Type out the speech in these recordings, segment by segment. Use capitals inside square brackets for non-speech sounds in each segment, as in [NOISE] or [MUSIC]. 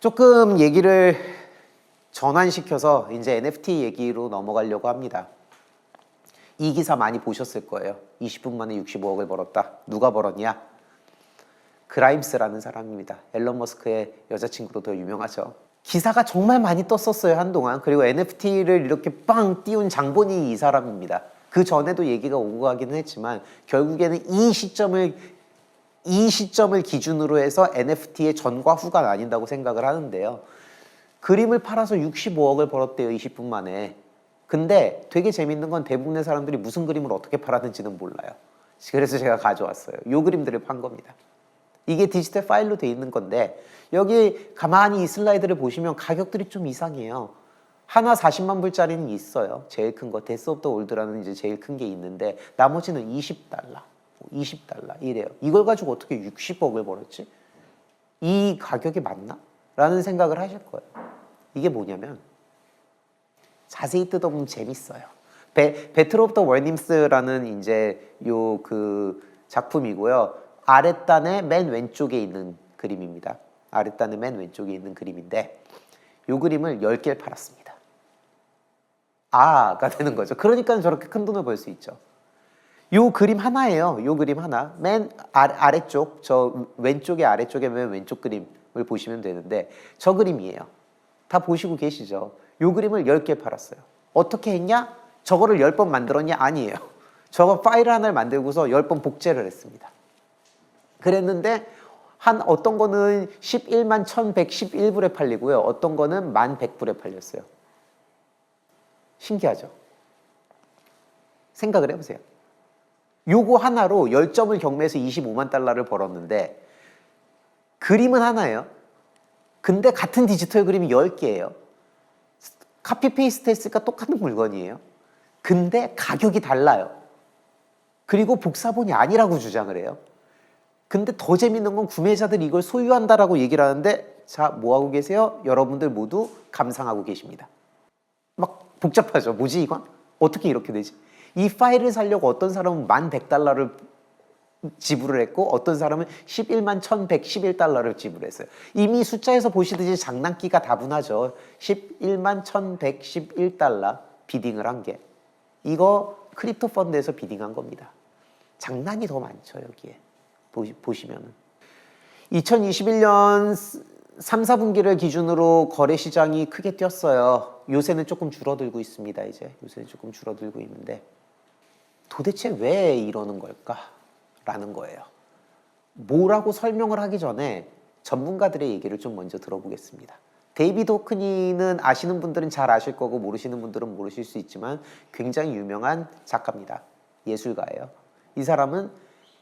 조금 얘기를 전환시켜서 이제 NFT 얘기로 넘어가려고 합니다. 이 기사 많이 보셨을 거예요. 20분 만에 65억을 벌었다. 누가 벌었냐? 그라임스라는 사람입니다. 앨런 머스크의 여자친구로 더 유명하죠. 기사가 정말 많이 떴었어요 한동안. 그리고 NFT를 이렇게 빵 띄운 장본인이 이 사람입니다. 그 전에도 얘기가 오고 가기는 했지만 결국에는 이 시점을 이 시점을 기준으로 해서 NFT의 전과 후가 나뉜다고 생각을 하는데요. 그림을 팔아서 65억을 벌었대요 20분 만에. 근데 되게 재밌는 건 대부분의 사람들이 무슨 그림을 어떻게 팔았는지는 몰라요. 그래서 제가 가져왔어요. 요 그림들을 판 겁니다. 이게 디지털 파일로 돼 있는 건데 여기 가만히 이 슬라이드를 보시면 가격들이 좀 이상해요. 하나 40만 불짜리는 있어요. 제일 큰 거 데스 오브 더 올드라는 이제 제일 큰 게 있는데 나머지는 20달러, 20달러 이래요. 이걸 가지고 어떻게 60억을 벌었지? 이 가격이 맞나? 라는 생각을 하실 거예요. 이게 뭐냐면 자세히 뜯어보면 재밌어요. 배, 배틀 오브 더 월님스라는 이제 요 그 작품이고요. 아랫단의 맨 왼쪽에 있는 그림입니다. 아랫단의 맨 왼쪽에 있는 그림인데 요 그림을 10개를 팔았습니다. 아가 되는 거죠. 그러니까 저렇게 큰 돈을 벌 수 있죠. 요 그림 하나예요. 요 그림 하나. 맨 아래, 아래쪽, 저 왼쪽에 아래쪽에 맨 왼쪽 그림을 보시면 되는데 저 그림이에요. 다 보시고 계시죠? 요 그림을 10개 팔았어요. 어떻게 했냐? 저거를 10번 만들었냐? 아니에요. [LAUGHS] 저거 파일 하나를 만들고서 10번 복제를 했습니다. 그랬는데 한 어떤 거는 11만 1111불에 팔리고요. 어떤 거는 1만 100불에 팔렸어요. 신기하죠? 생각을 해보세요. 요거 하나로 10점을 경매해서 25만 달러를 벌었는데 그림은 하나예요. 근데 같은 디지털 그림이 10개예요. 카피 페이스트 했으니까 똑같은 물건이에요. 근데 가격이 달라요. 그리고 복사본이 아니라고 주장을 해요. 근데 더 재밌는 건 구매자들이 이걸 소유한다라고 얘기를 하는데 자, 뭐 하고 계세요? 여러분들 모두 감상하고 계십니다. 막 복잡하죠. 뭐지 이건? 어떻게 이렇게 되지? 이 파일을 살려고 어떤 사람은 만 100달러를 지불을 했고 어떤 사람은 11만 1111달러를 지불했어요. 이미 숫자에서 보시듯이 장난기가 다분하죠. 11만 1111달러 비딩을 한 게. 이거 크립토 펀드에서 비딩한 겁니다. 장난이 더 많죠, 여기에. 보시, 보시면은. 2021년 3, 4분기를 기준으로 거래 시장이 크게 뛰었어요. 요새는 조금 줄어들고 있습니다, 이제. 요새는 조금 줄어들고 있는데. 도대체 왜 이러는 걸까? 라는 거예요. 뭐라고 설명을 하기 전에 전문가들의 얘기를 좀 먼저 들어보겠습니다. 데이비드 호크니는 아시는 분들은 잘 아실 거고 모르시는 분들은 모르실 수 있지만 굉장히 유명한 작가입니다. 예술가예요. 이 사람은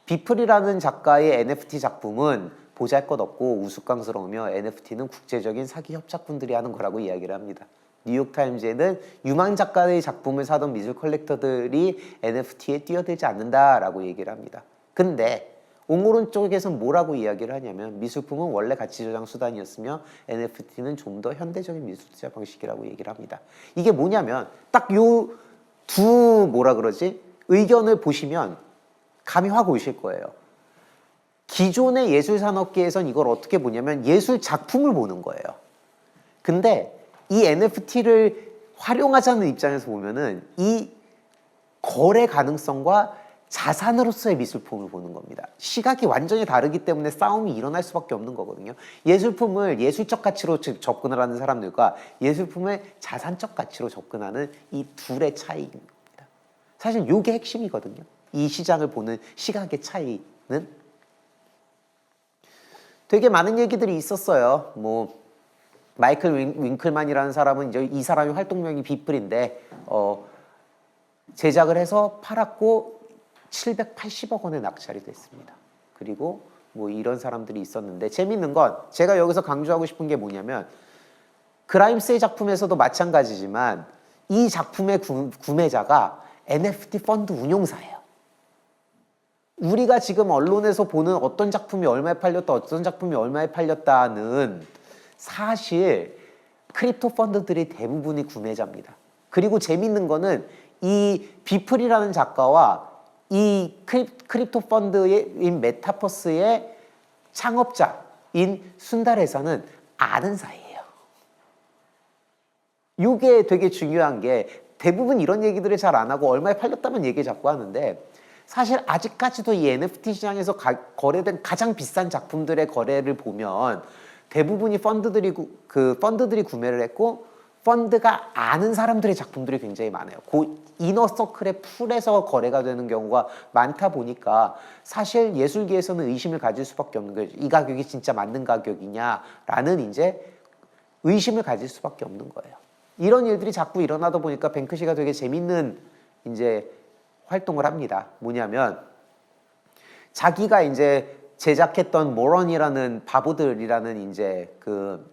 비플이라는 작가의 NFT 작품은 보잘것없고 우스꽝스러우며 NFT는 국제적인 사기 협착군들이 하는 거라고 이야기를 합니다. 뉴욕타임즈에는 유망 작가의 작품을 사던 미술 컬렉터들이 NFT에 뛰어들지 않는다라고 얘기를 합니다. 근데 옹호론 쪽에서는 뭐라고 이야기를 하냐면 미술품은 원래 가치 저장 수단이었으며 NFT는 좀 더 현대적인 미술 투자 방식이라고 얘기를 합니다. 이게 뭐냐면 딱 요 두 뭐라 그러지 의견을 보시면 감이 확 오실 거예요. 기존의 예술 산업계에선 이걸 어떻게 보냐면 예술 작품을 보는 거예요. 근데 이 NFT를 활용하자는 입장에서 보면은 이 거래 가능성과 자산으로서의 미술품을 보는 겁니다. 시각이 완전히 다르기 때문에 싸움이 일어날 수밖에 없는 거거든요. 예술품을 예술적 가치로 접근을 하는 사람들과 예술품을 자산적 가치로 접근하는 이 둘의 차이입니다. 사실 이게 핵심이거든요. 이 시장을 보는 시각의 차이는 되게 많은 얘기들이 있었어요. 뭐 마이클 윙, 윙클만이라는 사람은 이제 이 사람의 활동명이 비플인데 어, 제작을 해서 팔았고 780억 원에 낙찰이 됐습니다. 그리고 뭐 이런 사람들이 있었는데 재밌는 건 제가 여기서 강조하고 싶은 게 뭐냐면 그라임스의 작품에서도 마찬가지지만 이 작품의 구, 구매자가 NFT 펀드 운용사예요. 우리가 지금 언론에서 보는 어떤 작품이 얼마에 팔렸다, 어떤 작품이 얼마에 팔렸다는 사실 크립토 펀드들이 대부분이 구매자입니다. 그리고 재밌는 거는 이 비플이라는 작가와 이 크립 토 펀드인 메타버스의 창업자인 순달에서는 아는 사이예요. 이게 되게 중요한 게 대부분 이런 얘기들을 잘 안 하고 얼마에 팔렸다면 얘기 자꾸 하는데 사실 아직까지도 이 NFT 시장에서 가- 거래된 가장 비싼 작품들의 거래를 보면 대부분이 펀드들이 구- 그 펀드들이 구매를 했고 펀드가 아는 사람들의 작품들이 굉장히 많아요. 그 이너 서클의 풀에서 거래가 되는 경우가 많다 보니까 사실 예술계에서는 의심을 가질 수밖에 없는 거예요. 이 가격이 진짜 맞는 가격이냐라는 이제 의심을 가질 수밖에 없는 거예요. 이런 일들이 자꾸 일어나다 보니까 뱅크시가 되게 재밌는 이제 활동을 합니다. 뭐냐면 자기가 이제 제작했던 모런이라는 바보들이라는 이제 그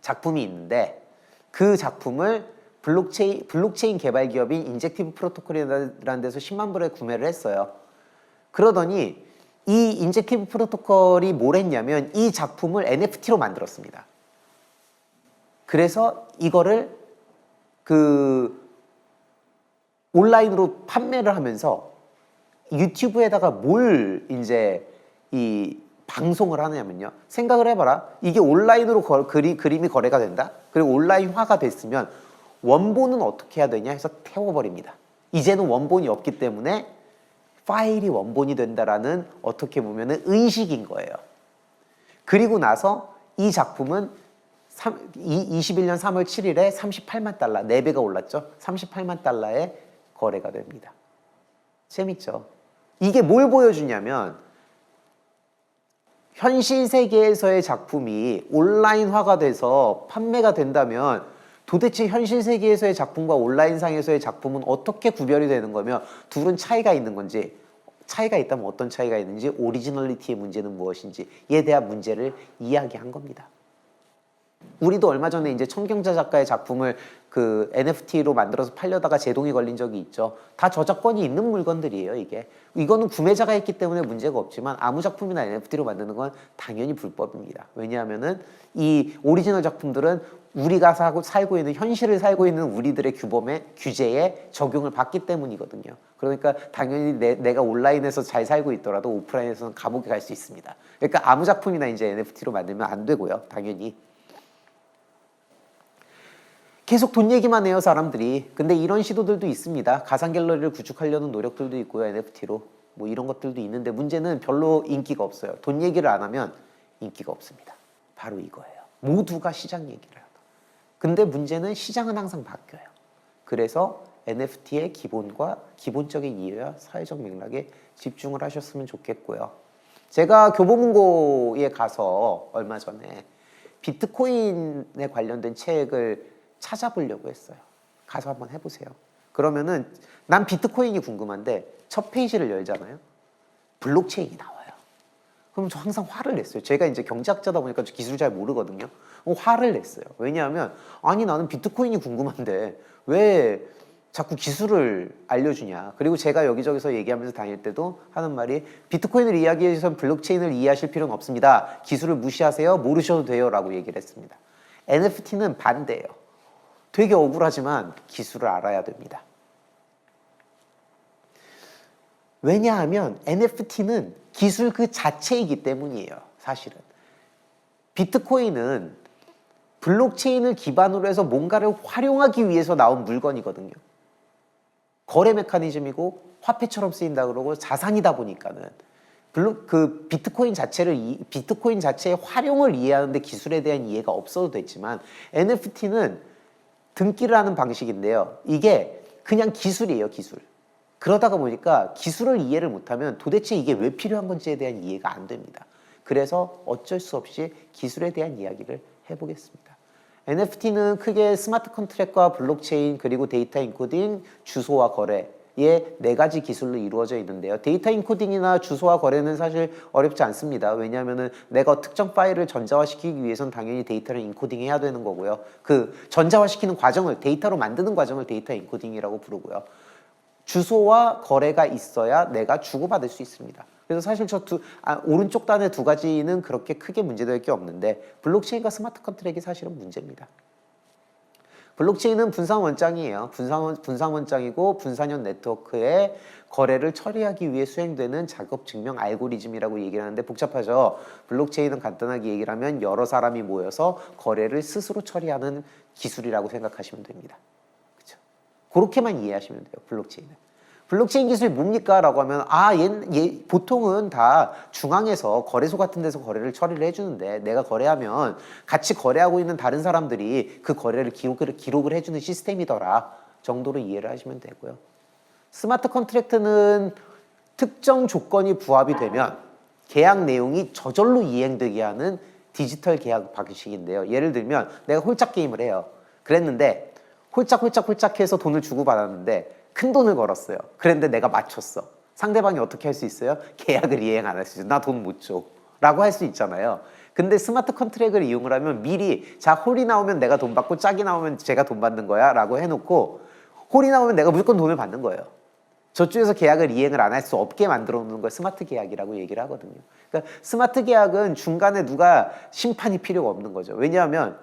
작품이 있는데 그 작품을 블록체인 블록체인 개발 기업인 인젝티브 프로토콜이라는 데서 10만 불에 구매를 했어요. 그러더니 이 인젝티브 프로토콜이 뭘 했냐면 이 작품을 NFT로 만들었습니다. 그래서 이거를 그 온라인으로 판매를 하면서 유튜브에다가 뭘 이제 이 방송을 하느냐면요. 생각을 해봐라. 이게 온라인으로 거, 그리, 그림이 거래가 된다. 그리고 온라인화가 됐으면 원본은 어떻게 해야 되냐 해서 태워버립니다. 이제는 원본이 없기 때문에 파일이 원본이 된다라는 어떻게 보면은 의식인 거예요. 그리고 나서 이 작품은 3, 21년 3월 7일에 38만 달러, 4배가 올랐죠. 38만 달러에 거래가 됩니다. 재밌죠? 이게 뭘 보여주냐면 현실 세계에서의 작품이 온라인화가 돼서 판매가 된다면 도대체 현실 세계에서의 작품과 온라인상에서의 작품은 어떻게 구별이 되는 거며 둘은 차이가 있는 건지 차이가 있다면 어떤 차이가 있는지 오리지널리티의 문제는 무엇인지에 대한 문제를 이야기한 겁니다. 우리도 얼마 전에 이제 청경자 작가의 작품을 그 NFT로 만들어서 팔려다가 제동이 걸린 적이 있죠. 다 저작권이 있는 물건들이에요, 이게. 이거는 구매자가 있기 때문에 문제가 없지만 아무 작품이나 NFT로 만드는 건 당연히 불법입니다. 왜냐하면은 이 오리지널 작품들은 우리가 사고, 살고 있는 현실을 살고 있는 우리들의 규범에 규제에 적용을 받기 때문이거든요. 그러니까 당연히 내, 내가 온라인에서 잘 살고 있더라도 오프라인에서는 감옥에 갈 수 있습니다. 그러니까 아무 작품이나 이제 NFT로 만들면 안 되고요, 당연히. 계속 돈 얘기만 해요 사람들이. 근데 이런 시도들도 있습니다. 가상 갤러리를 구축하려는 노력들도 있고요 NFT로. 뭐 이런 것들도 있는데 문제는 별로 인기가 없어요. 돈 얘기를 안 하면 인기가 없습니다. 바로 이거예요. 모두가 시장 얘기를 하다 근데 문제는 시장은 항상 바뀌어요. 그래서 NFT의 기본과 기본적인 이해와 사회적 맥락에 집중을 하셨으면 좋겠고요. 제가 교보문고에 가서 얼마 전에 비트코인에 관련된 책을 찾아보려고 했어요. 가서 한번 해보세요. 그러면은 난 비트코인이 궁금한데 첫 페이지를 열잖아요. 블록체인이 나와요. 그럼 저 항상 화를 냈어요. 제가 이제 경제학자다 보니까 저 기술 잘 모르거든요. 어, 화를 냈어요. 왜냐하면 아니 나는 비트코인이 궁금한데 왜 자꾸 기술을 알려주냐. 그리고 제가 여기저기서 얘기하면서 다닐 때도 하는 말이 비트코인을 이야기하기 위해서 블록체인을 이해하실 필요는 없습니다. 기술을 무시하세요. 모르셔도 돼요. 라고 얘기를 했습니다. NFT는 반대예요. 되게 억울하지만 기술을 알아야 됩니다. 왜냐하면 NFT는 기술 그 자체이기 때문이에요. 사실은. 비트코인은 블록체인을 기반으로 해서 뭔가를 활용하기 위해서 나온 물건이거든요. 거래 메커니즘이고 화폐처럼 쓰인다 그러고 자산이다 보니까는 블록 그 비트코인 자체를 이, 비트코인 자체의 활용을 이해하는데 기술에 대한 이해가 없어도 됐지만 NFT는 등기를 하는 방식인데요. 이게 그냥 기술이에요, 기술. 그러다가 보니까 기술을 이해를 못하면 도대체 이게 왜 필요한 건지에 대한 이해가 안 됩니다. 그래서 어쩔 수 없이 기술에 대한 이야기를 해보겠습니다. NFT는 크게 스마트 컨트랙과 블록체인 그리고 데이터 인코딩, 주소와 거래의 네 가지 기술로 이루어져 있는데요. 데이터 인코딩이나 주소와 거래는 사실 어렵지 않습니다. 왜냐하면은 내가 특정 파일을 전자화시키기 위해서는 당연히 데이터를 인코딩해야 되는 거고요. 그 전자화시키는 과정을 데이터로 만드는 과정을 데이터 인코딩이라고 부르고요. 주소와 거래가 있어야 내가 주고받을 수 있습니다. 그래서 사실 저 두, 아, 오른쪽 단의 두 가지는 그렇게 크게 문제될 게 없는데 블록체인과 스마트 컨트랙이 사실은 문제입니다. 블록체인은 분산 원장이에요. 분산, 분산 원장이고 분산형 네트워크의 거래를 처리하기 위해 수행되는 작업 증명 알고리즘이라고 얘기를 하는데 복잡하죠. 블록체인은 간단하게 얘기를 하면 여러 사람이 모여서 거래를 스스로 처리하는 기술이라고 생각하시면 됩니다. 그렇죠? 그렇게만 이해하시면 돼요. 블록체인은. 블록체인 기술이 뭡니까? 라고 하면 아, 얘, 얘 보통은 다 중앙에서 거래소 같은 데서 거래를 처리를 해주는데 내가 거래하면 같이 거래하고 있는 다른 사람들이 그 거래를 기록을, 기록을 해주는 시스템이더라 정도로 이해를 하시면 되고요. 스마트 컨트랙트는 특정 조건이 부합이 되면 계약 내용이 저절로 이행되게 하는 디지털 계약 방식인데요. 예를 들면 내가 홀짝 게임을 해요. 그랬는데 홀짝 홀짝 홀짝 해서 돈을 주고 받았는데 큰 돈을 걸었어요. 그런데 내가 맞췄어. 상대방이 어떻게 할 수 있어요? 계약을 이행 안 할 수 있어. 나 돈 못 줘. 라고 할 수 있잖아요. 근데 스마트 컨트랙을 이용을 하면 미리 자 홀이 나오면 내가 돈 받고 짝이 나오면 제가 돈 받는 거야 라고 해놓고 홀이 나오면 내가 무조건 돈을 받는 거예요. 저쪽에서 계약을 이행을 안 할 수 없게 만들어 놓는 걸 스마트 계약이라고 얘기를 하거든요. 그러니까 스마트 계약은 중간에 누가 심판이 필요가 없는 거죠. 왜냐하면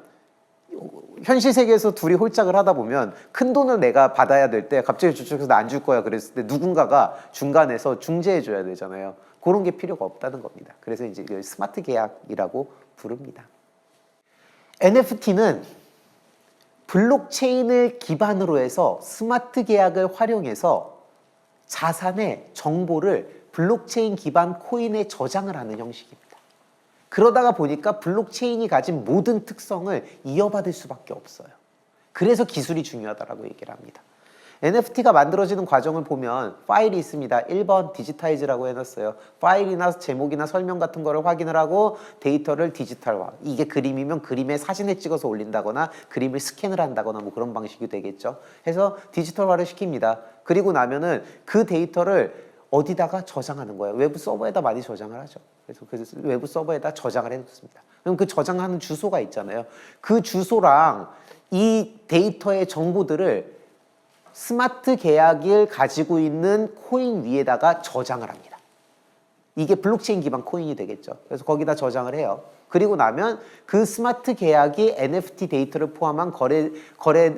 현실 세계에서 둘이 홀짝을 하다 보면 큰 돈을 내가 받아야 될 때 갑자기 저쪽에서 나 안 줄 거야 그랬을 때 누군가가 중간에서 중재해 줘야 되잖아요. 그런 게 필요가 없다는 겁니다. 그래서 이제 스마트 계약이라고 부릅니다. NFT는 블록체인을 기반으로 해서 스마트 계약을 활용해서 자산의 정보를 블록체인 기반 코인에 저장을 하는 형식입니다. 그러다가 보니까 블록체인이 가진 모든 특성을 이어받을 수밖에 없어요. 그래서 기술이 중요하다고 얘기를 합니다. NFT가 만들어지는 과정을 보면 파일이 있습니다. 1번 디지타이즈라고 해놨어요. 파일이나 제목이나 설명 같은 거를 확인을 하고 데이터를 디지털화. 이게 그림이면 그림에 사진을 찍어서 올린다거나 그림을 스캔을 한다거나 뭐 그런 방식이 되겠죠. 해서 디지털화를 시킵니다. 그리고 나면은 그 데이터를 어디다가 저장하는 거예요. 외부 서버에다 많이 저장을 하죠. 그래서 그 외부 서버에다 저장을 해놓습니다. 그럼 그 저장하는 주소가 있잖아요. 그 주소랑 이 데이터의 정보들을 스마트 계약을 가지고 있는 코인 위에다가 저장을 합니다. 이게 블록체인 기반 코인이 되겠죠. 그래서 거기다 저장을 해요. 그리고 나면 그 스마트 계약이 NFT 데이터를 포함한 거래 거래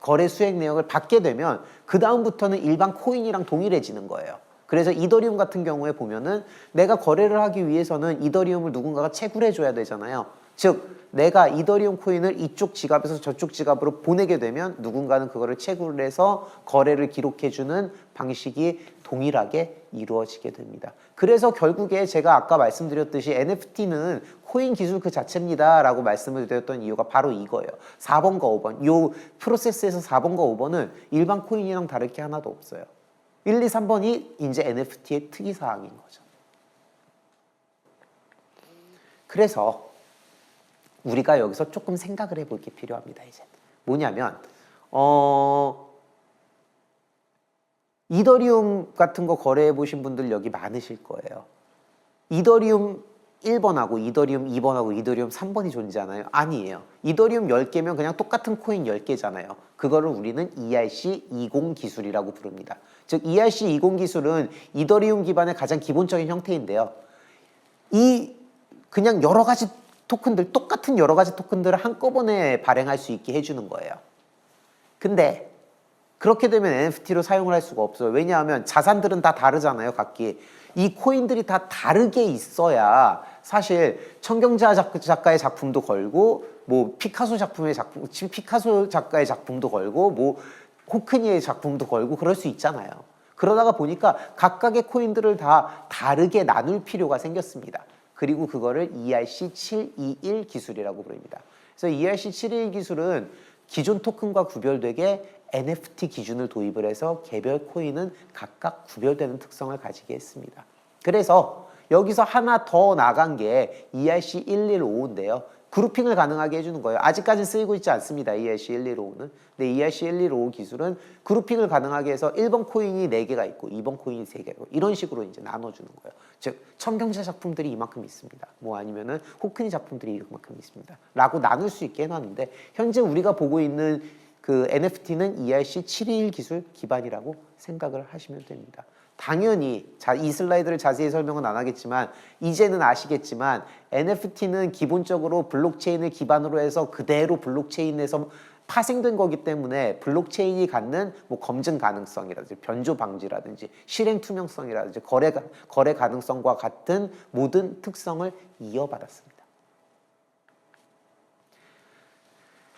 거래 수행 내역을 받게 되면 그 다음부터는 일반 코인이랑 동일해지는 거예요. 그래서 이더리움 같은 경우에 보면은 내가 거래를 하기 위해서는 이더리움을 누군가가 채굴해 줘야 되잖아요. 즉 내가 이더리움 코인을 이쪽 지갑에서 저쪽 지갑으로 보내게 되면 누군가는 그거를 채굴을 해서 거래를 기록해 주는 방식이 동일하게 이루어지게 됩니다. 그래서 결국에 제가 아까 말씀드렸듯이 NFT는 코인 기술 그 자체입니다라고 말씀을 드렸던 이유가 바로 이거예요. 4번과 5번. 요 프로세스에서 4번과 5번은 일반 코인이랑 다를 게 하나도 없어요. 1, 2, 3번이 이제 NFT의 특이 사항인 거죠. 그래서 우리가 여기서 조금 생각을 해볼 게 필요합니다. 이제 뭐냐면 어 이더리움 같은 거 거래해 보신 분들 여기 많으실 거예요. 이더리움 1번하고 이더리움 2번하고 이더리움 3번이 존재하나요? 아니에요. 이더리움 10개면 그냥 똑같은 코인 10개잖아요. 그거를 우리는 ERC20 기술이라고 부릅니다. 즉 ERC20 기술은 이더리움 기반의 가장 기본적인 형태인데요. 이 그냥 여러 가지 토큰들 똑같은 여러 가지 토큰들을 한꺼번에 발행할 수 있게 해주는 거예요. 근데 그렇게 되면 NFT로 사용을 할 수가 없어요. 왜냐하면 자산들은 다 다르잖아요, 각기. 이 코인들이 다 다르게 있어야 사실 청경자 작가의 작품도 걸고 뭐 피카소 작품의 작품, 피카소 작가의 작품도 걸고 뭐 호크니의 작품도 걸고 그럴 수 있잖아요. 그러다가 보니까 각각의 코인들을 다 다르게 나눌 필요가 생겼습니다. 그리고 그거를 ERC721 기술이라고 부릅니다. 그래서 ERC721 기술은 기존 토큰과 구별되게 NFT 기준을 도입을 해서 개별 코인은 각각 구별되는 특성을 가지게 했습니다. 그래서 여기서 하나 더 나간 게 ERC1155인데요. 그룹핑을 가능하게 해주는 거예요. 아직까지는 쓰이고 있지 않습니다. ERC1155는. 근데 ERC1155 기술은 그룹핑을 가능하게 해서 1번 코인이 4개가 있고 2번 코인이 3개가 있고 이런 식으로 이제 나눠주는 거예요. 즉 청경자 작품들이 이만큼 있습니다. 뭐 아니면은 호크니 작품들이 이만큼 있습니다. 라고 나눌 수 있게 해놨는데 현재 우리가 보고 있는 그 NFT는 ERC721 기술 기반이라고 생각을 하시면 됩니다. 당연히 자, 이 슬라이드를 자세히 설명은 안 하겠지만 이제는 아시겠지만 NFT는 기본적으로 블록체인을 기반으로 해서 그대로 블록체인에서 파생된 거기 때문에 블록체인이 갖는 뭐 검증 가능성이라든지 변조 방지라든지 실행 투명성이라든지 거래 가- 거래 가능성과 같은 모든 특성을 이어받았습니다.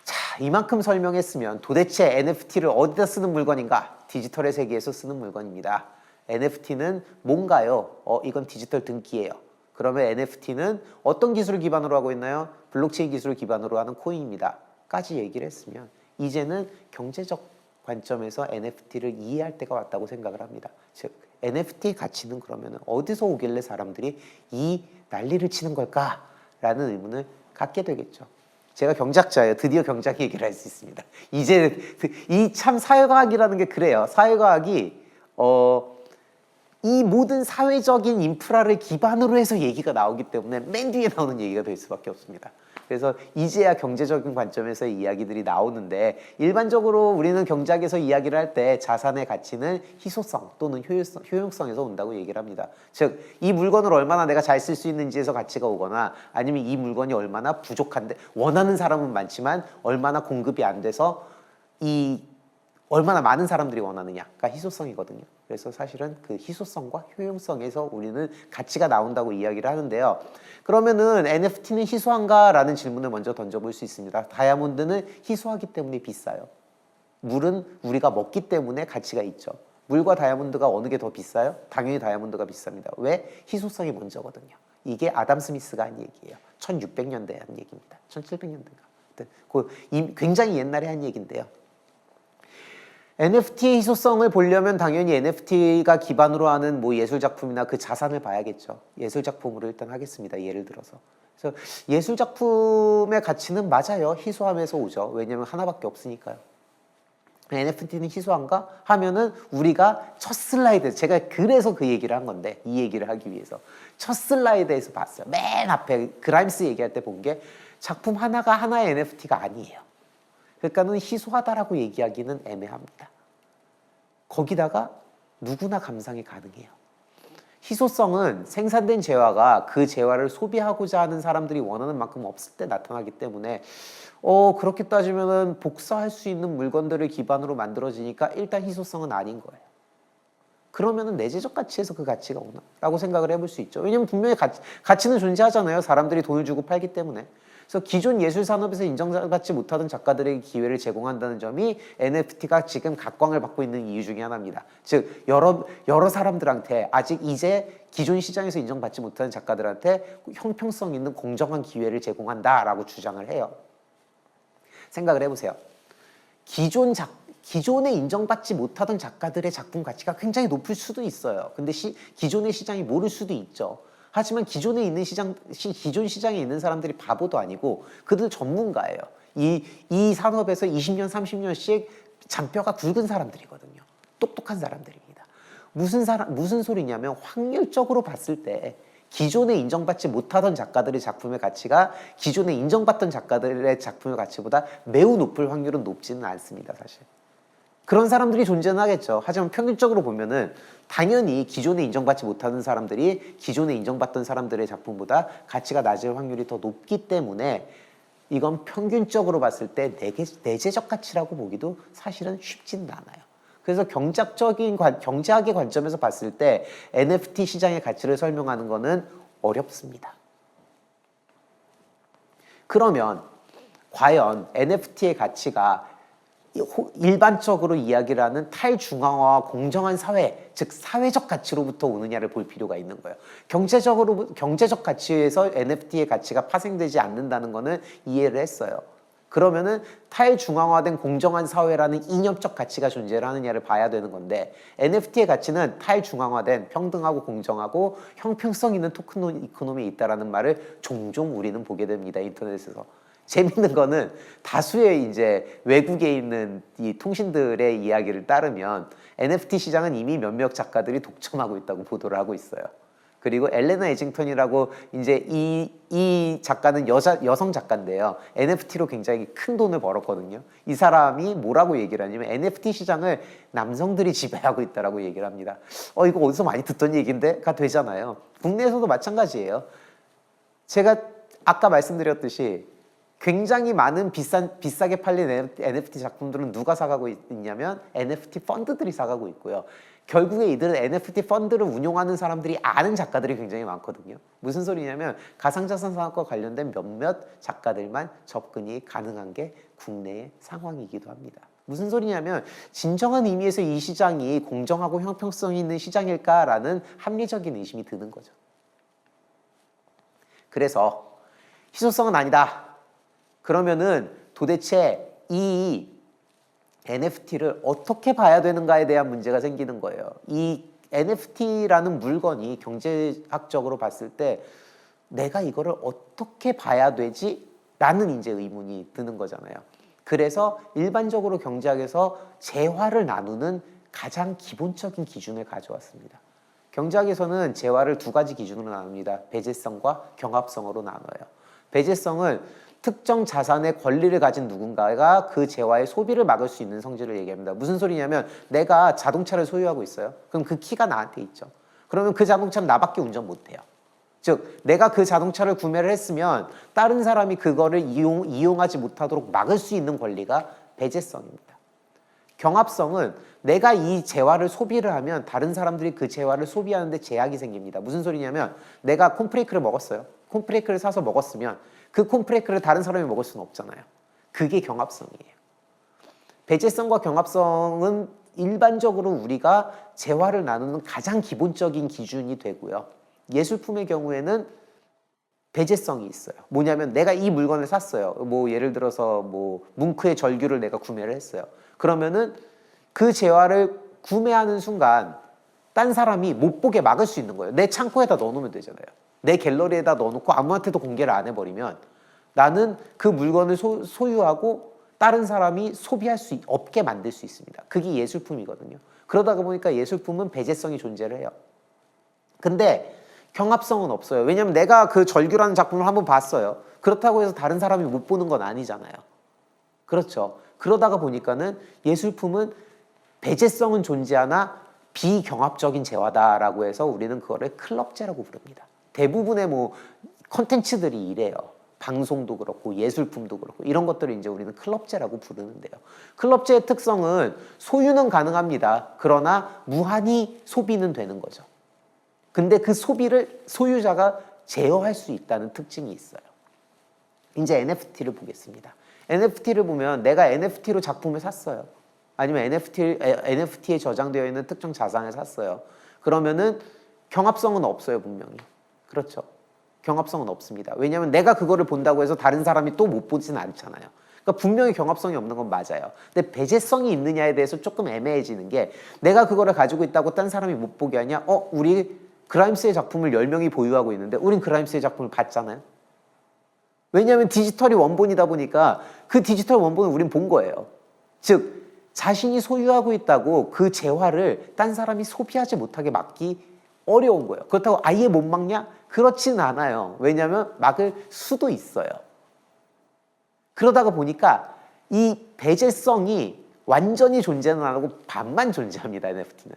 자, 이만큼 설명했으면 도대체 NFT를 어디다 쓰는 물건인가? 디지털의 세계에서 쓰는 물건입니다. NFT는 뭔가요? 어, 이건 디지털 등기예요. 그러면 NFT는 어떤 기술을 기반으로 하고 있나요? 블록체인 기술을 기반으로 하는 코인입니다. 까지 얘기를 했으면 이제는 경제적 관점에서 NFT를 이해할 때가 왔다고 생각을 합니다. 즉 NFT의 가치는 그러면 어디서 오길래 사람들이 이 난리를 치는 걸까라는 의문을 갖게 되겠죠. 제가 경제학자예요. 드디어 경제학 얘기를 할 수 있습니다. 이제 이 참 사회과학이라는 게 그래요. 사회과학이 어, 이 모든 사회적인 인프라를 기반으로 해서 얘기가 나오기 때문에 맨 뒤에 나오는 얘기가 될 수밖에 없습니다. 그래서 이제야 경제적인 관점에서 이야기들이 나오는데 일반적으로 우리는 경제학에서 이야기를 할 때 자산의 가치는 희소성 또는 효율성, 효용성에서 온다고 얘기를 합니다. 즉, 이 물건을 얼마나 내가 잘 쓸 수 있는지에서 가치가 오거나 아니면 이 물건이 얼마나 부족한데 원하는 사람은 많지만 얼마나 공급이 안 돼서 이 얼마나 많은 사람들이 원하느냐 가 희소성이거든요. 그래서 사실은 그 희소성과 효용성에서 우리는 가치가 나온다고 이야기를 하는데요. 그러면은 NFT는 희소한가라는 질문을 먼저 던져볼 수 있습니다. 다이아몬드는 희소하기 때문에 비싸요. 물은 우리가 먹기 때문에 가치가 있죠. 물과 다이아몬드가 어느 게 더 비싸요? 당연히 다이아몬드가 비쌉니다. 왜? 희소성이 먼저거든요. 이게 아담 스미스가 한 얘기예요. 1600년대에 한 얘기입니다. 1700년대가. 그 이- 굉장히 옛날에 한 얘기인데요. NFT의 희소성을 보려면 당연히 NFT가 기반으로 하는 뭐 예술 작품이나 그 자산을 봐야겠죠. 예술 작품으로 일단 하겠습니다. 예를 들어서. 그래서 예술 작품의 가치는 맞아요. 희소함에서 오죠. 왜냐면 하나밖에 없으니까요. NFT는 희소한가 하면은 우리가 첫 슬라이드 제가 그래서 그 얘기를 한 건데 이 얘기를 하기 위해서 첫 슬라이드에서 봤어요. 맨 앞에 그라임스 얘기할 때 본 게 작품 하나가 하나의 NFT가 아니에요. 그러니까는 희소하다라고 얘기하기는 애매합니다. 거기다가 누구나 감상이 가능해요. 희소성은 생산된 재화가 그 재화를 소비하고자 하는 사람들이 원하는 만큼 없을 때 나타나기 때문에 어 그렇게 따지면은 복사할 수 있는 물건들을 기반으로 만들어지니까 일단 희소성은 아닌 거예요. 그러면은 내재적 가치에서 그 가치가 오나라고 생각을 해볼 수 있죠. 왜냐면 분명히 가치, 가치는 존재하잖아요. 사람들이 돈을 주고 팔기 때문에. 그래서 기존 예술 산업에서 인정받지 못하던 작가들에게 기회를 제공한다는 점이 NFT가 지금 각광을 받고 있는 이유 중에 하나입니다. 즉 여러 여러 사람들한테 아직 이제 기존 시장에서 인정받지 못하는 작가들한테 형평성 있는 공정한 기회를 제공한다라고 주장을 해요. 생각을 해보세요. 기존 작 기존에 인정받지 못하던 작가들의 작품 가치가 굉장히 높을 수도 있어요. 근데 시, 기존의 시장이 모를 수도 있죠. 하지만 기존에 있는 시장, 시, 기존 시장에 있는 사람들이 바보도 아니고 그들 전문가예요. 이, 이 산업에서 20년, 30년씩 잔뼈가 굵은 사람들이거든요. 똑똑한 사람들입니다. 무슨 사람, 무슨 소리냐면 확률적으로 봤을 때 기존에 인정받지 못하던 작가들의 작품의 가치가 기존에 인정받던 작가들의 작품의 가치보다 매우 높을 확률은 높지는 않습니다, 사실. 그런 사람들이 존재는 하겠죠. 하지만 평균적으로 보면은 당연히 기존에 인정받지 못하는 사람들이 기존에 인정받던 사람들의 작품보다 가치가 낮을 확률이 더 높기 때문에 이건 평균적으로 봤을 때 내재적 가치라고 보기도 사실은 쉽지는 않아요. 그래서 경제적인 관, 경제학의 관점에서 봤을 때 NFT 시장의 가치를 설명하는 것은 어렵습니다. 그러면 과연 NFT의 가치가 일반적으로 이야기를 하는 탈중앙화와 공정한 사회, 즉 사회적 가치로부터 오느냐를 볼 필요가 있는 거예요. 경제적으로 경제적 가치에서 NFT의 가치가 파생되지 않는다는 거는 이해를 했어요. 그러면은 탈중앙화된 공정한 사회라는 이념적 가치가 존재를 하느냐를 봐야 되는 건데 NFT의 가치는 탈중앙화된 평등하고 공정하고 형평성 있는 토큰 이코노미에 있다라는 말을 종종 우리는 보게 됩니다 인터넷에서 재밌는 거는 다수의 이제 외국에 있는 이 통신들의 이야기를 따르면 NFT 시장은 이미 몇몇 작가들이 독점하고 있다고 보도를 하고 있어요. 그리고 엘레나 에징턴이라고 이제 이, 이 작가는 여자, 여성 작가인데요. NFT로 굉장히 큰 돈을 벌었거든요. 이 사람이 뭐라고 얘기를 하냐면 NFT 시장을 남성들이 지배하고 있다라고 얘기를 합니다. 어, 이거 어디서 많이 듣던 얘기인데가 되잖아요. 국내에서도 마찬가지예요. 제가 아까 말씀드렸듯이 굉장히 많은 비싼 비싸게 팔린 NFT 작품들은 누가 사가고 있- 있냐면 NFT 펀드들이 사가고 있고요. 결국에 이들은 NFT 펀드를 운용하는 사람들이 아는 작가들이 굉장히 많거든요. 무슨 소리냐면 가상자산 사업과 관련된 몇몇 작가들만 접근이 가능한 게 국내의 상황이기도 합니다. 무슨 소리냐면 진정한 의미에서 이 시장이 공정하고 형평성 있는 시장일까라는 합리적인 의심이 드는 거죠. 그래서 희소성은 아니다. 그러면은 도대체 이 NFT를 어떻게 봐야 되는가에 대한 문제가 생기는 거예요. 이 NFT라는 물건이 경제학적으로 봤을 때 내가 이거를 어떻게 봐야 되지? 라는 이제 의문이 드는 거잖아요. 그래서 일반적으로 경제학에서 재화를 나누는 가장 기본적인 기준을 가져왔습니다. 경제학에서는 재화를 두 가지 기준으로 나눕니다. 배제성과 경합성으로 나눠요. 배제성은 특정 자산의 권리를 가진 누군가가 그 재화의 소비를 막을 수 있는 성질을 얘기합니다. 무슨 소리냐면 내가 자동차를 소유하고 있어요. 그럼 그 키가 나한테 있죠. 그러면 그 자동차는 나밖에 운전 못 해요. 즉 내가 그 자동차를 구매를 했으면 다른 사람이 그거를 이용, 이용하지 못하도록 막을 수 있는 권리가 배제성입니다. 경합성은 내가 이 재화를 소비를 하면 다른 사람들이 그 재화를 소비하는데 제약이 생깁니다. 무슨 소리냐면 내가 콘프레이크를 먹었어요. 콘프레이크를 사서 먹었으면 그 콘프레이크를 다른 사람이 먹을 수는 없잖아요. 그게 경합성이에요. 배제성과 경합성은 일반적으로 우리가 재화를 나누는 가장 기본적인 기준이 되고요. 예술품의 경우에는 배제성이 있어요. 뭐냐면 내가 이 물건을 샀어요. 뭐 예를 들어서 뭐 뭉크의 절규를 내가 구매를 했어요. 그러면은 그 재화를 구매하는 순간 딴 사람이 못 보게 막을 수 있는 거예요. 내 창고에다 넣어놓으면 되잖아요. 내 갤러리에다 넣어놓고 아무한테도 공개를 안 해버리면 나는 그 물건을 소, 소유하고 다른 사람이 소비할 수 있- 없게 만들 수 있습니다. 그게 예술품이거든요. 그러다가 보니까 예술품은 배제성이 존재를 해요. 근데 경합성은 없어요. 왜냐면 내가 그 절규라는 작품을 한번 봤어요. 그렇다고 해서 다른 사람이 못 보는 건 아니잖아요. 그렇죠. 그러다가 보니까는 예술품은 배제성은 존재하나 비경합적인 재화다라고 해서 우리는 그거를 클럽제라고 부릅니다. 대부분의 뭐 컨텐츠들이 이래요. 방송도 그렇고 예술품도 그렇고 이런 것들을 이제 우리는 클럽제라고 부르는데요. 클럽제의 특성은 소유는 가능합니다. 그러나 무한히 소비는 되는 거죠. 근데 그 소비를 소유자가 제어할 수 있다는 특징이 있어요. 이제 NFT를 보겠습니다. NFT를 보면 내가 NFT로 작품을 샀어요. 아니면 NFT, NFT에 저장되어 있는 특정 자산을 샀어요. 그러면은 경합성은 없어요, 분명히. 그렇죠. 경합성은 없습니다. 왜냐하면 내가 그거를 본다고 해서 다른 사람이 또 못 보지는 않잖아요. 그러니까 분명히 경합성이 없는 건 맞아요. 근데 배제성이 있느냐에 대해서 조금 애매해지는 게 내가 그거를 가지고 있다고 딴 사람이 못 보게 하냐? 어, 우리 그라임스의 작품을 10명이 보유하고 있는데 우린 그라임스의 작품을 봤잖아요. 왜냐하면 디지털이 원본이다 보니까 그 디지털 원본을 우린 본 거예요. 즉 자신이 소유하고 있다고 그 재화를 딴 사람이 소비하지 못하게 막기 어려운 거예요. 그렇다고 아예 못 막냐? 그렇지는 않아요. 왜냐하면 막을 수도 있어요. 그러다가 보니까 이 배제성이 완전히 존재는 안 하고 반만 존재합니다. NFT는.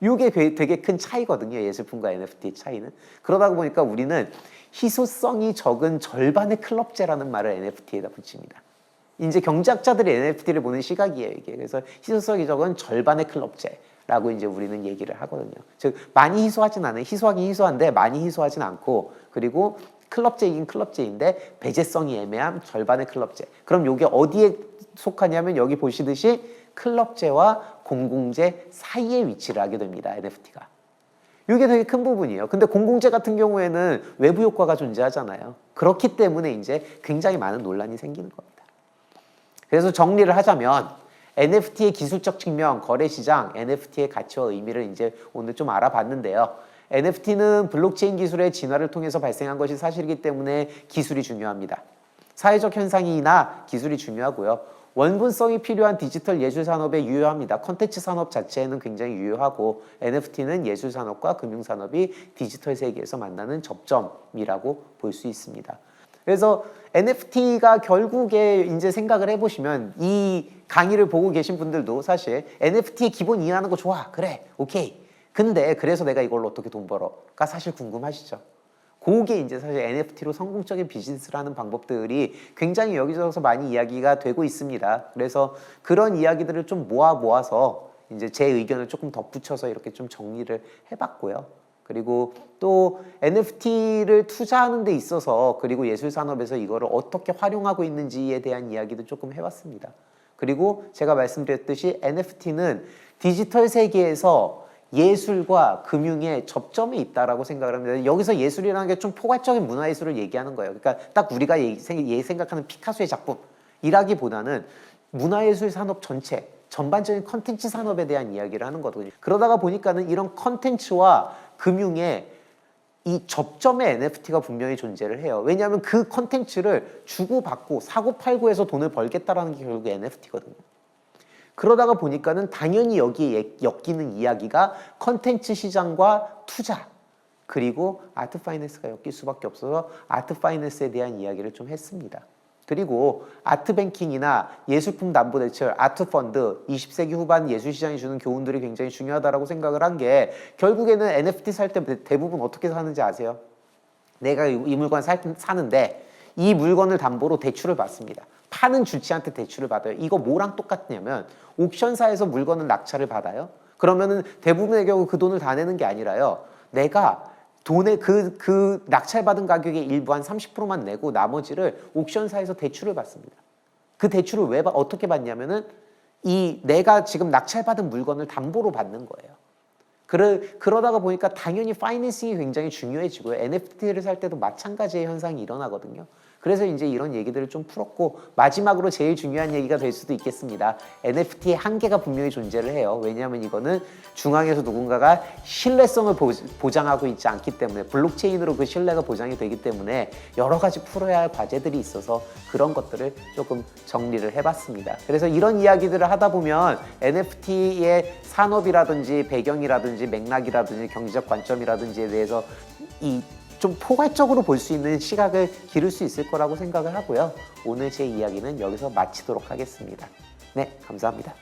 이게 되게 큰 차이거든요. 예술품과 NFT 차이는. 그러다 보니까 우리는 희소성이 적은 절반의 클럽제라는 말을 NFT에다 붙입니다. 이제 경제학자들이 NFT를 보는 시각이에요, 이게. 그래서 희소성이 적은 절반의 클럽제 라고 이제 우리는 얘기를 하거든요. 즉, 많이 희소하진 않아요. 희소하긴 희소한데 많이 희소하진 않고, 그리고 클럽제이긴 클럽제인데 배제성이 애매한 절반의 클럽제. 그럼 이게 어디에 속하냐면 여기 보시듯이 클럽제와 공공재 사이에 위치를 하게 됩니다, NFT가. 이게 되게 큰 부분이에요. 근데 공공재 같은 경우에는 외부 효과가 존재하잖아요. 그렇기 때문에 이제 굉장히 많은 논란이 생기는 겁니다. 그래서 정리를 하자면 NFT의 기술적 측면, 거래 시장, NFT의 가치와 의미를 이제 오늘 좀 알아봤는데요. NFT는 블록체인 기술의 진화를 통해서 발생한 것이 사실이기 때문에 기술이 중요합니다. 사회적 현상이나 기술이 중요하고요. 원본성이 필요한 디지털 예술 산업에 유효합니다. 컨텐츠 산업 자체에는 굉장히 유효하고 NFT는 예술 산업과 금융 산업이 디지털 세계에서 만나는 접점이라고 볼 수 있습니다. 그래서 NFT가 결국에 이제 생각을 해보시면 이 강의를 보고 계신 분들도 사실 NFT의 기본 이해하는 거 좋아. 그래. 오케이. 근데 그래서 내가 이걸로 어떻게 돈 벌어가 사실 궁금하시죠? 그게 이제 사실 NFT로 성공적인 비즈니스를 하는 방법들이 굉장히 여기저기서 많이 이야기가 되고 있습니다. 그래서 그런 이야기들을 좀 모아 모아서 이제 제 의견을 조금 덧붙여서 이렇게 좀 정리를 해봤고요. 그리고 또 NFT를 투자하는 데 있어서 그리고 예술 산업에서 이거를 어떻게 활용하고 있는지에 대한 이야기도 조금 해봤습니다. 그리고 제가 말씀드렸듯이 NFT는 디지털 세계에서 예술과 금융의 접점에 있다라고 생각을 합니다. 여기서 예술이라는 게 좀 포괄적인 문화예술을 얘기하는 거예요. 그러니까 딱 우리가 예- 생각하는 피카소의 작품이라기보다는 문화예술 산업 전체 전반적인 컨텐츠 산업에 대한 이야기를 하는 거거든요. 그러다가 보니까는 이런 컨텐츠와 금융의 이 접점에 NFT가 분명히 존재를 해요. 왜냐하면 그 컨텐츠를 주고받고 사고팔고 해서 돈을 벌겠다라는 게 결국 NFT거든요. 그러다가 보니까는 당연히 여기에 예- 엮이는 이야기가 컨텐츠 시장과 투자 그리고 아트 파이낸스가 엮일 수밖에 없어서 아트 파이낸스에 대한 이야기를 좀 했습니다. 그리고 아트 뱅킹이나 예술품 담보 대출, 아트 펀드, 20세기 후반 예술 시장이 주는 교훈들이 굉장히 중요하다라고 생각을 한 게 결국에는 NFT 살 때 대부분 어떻게 사는지 아세요? 내가 이, 이 물건 살, 사는데 이 물건을 담보로 대출을 받습니다. 파는 주치한테 대출을 받아요. 이거 뭐랑 똑같냐면 옥션사에서 물건을 낙찰을 받아요. 그러면은 대부분의 경우 그 돈을 다 내는 게 아니라요. 내가 돈의 그, 그 낙찰받은 가격의 일부 한 30%만 내고 나머지를 옥션사에서 대출을 받습니다. 그 대출을 왜 받- 어떻게 받냐면은 이 내가 지금 낙찰받은 물건을 담보로 받는 거예요. 그러, 그러다가 보니까 당연히 파이낸싱이 굉장히 중요해지고요. NFT를 살 때도 마찬가지의 현상이 일어나거든요. 그래서 이제 이런 얘기들을 좀 풀었고 마지막으로 제일 중요한 얘기가 될 수도 있겠습니다. NFT의 한계가 분명히 존재를 해요. 왜냐하면 이거는 중앙에서 누군가가 신뢰성을 보, 보장하고 있지 않기 때문에 블록체인으로 그 신뢰가 보장이 되기 때문에 여러 가지 풀어야 할 과제들이 있어서 그런 것들을 조금 정리를 해봤습니다. 그래서 이런 이야기들을 하다 보면 NFT의 산업이라든지 배경이라든지 맥락이라든지 경제적 관점이라든지에 대해서 이 좀 포괄적으로 볼 수 있는 시각을 기를 수 있을 거라고 생각을 하고요. 오늘 제 이야기는 여기서 마치도록 하겠습니다. 네, 감사합니다.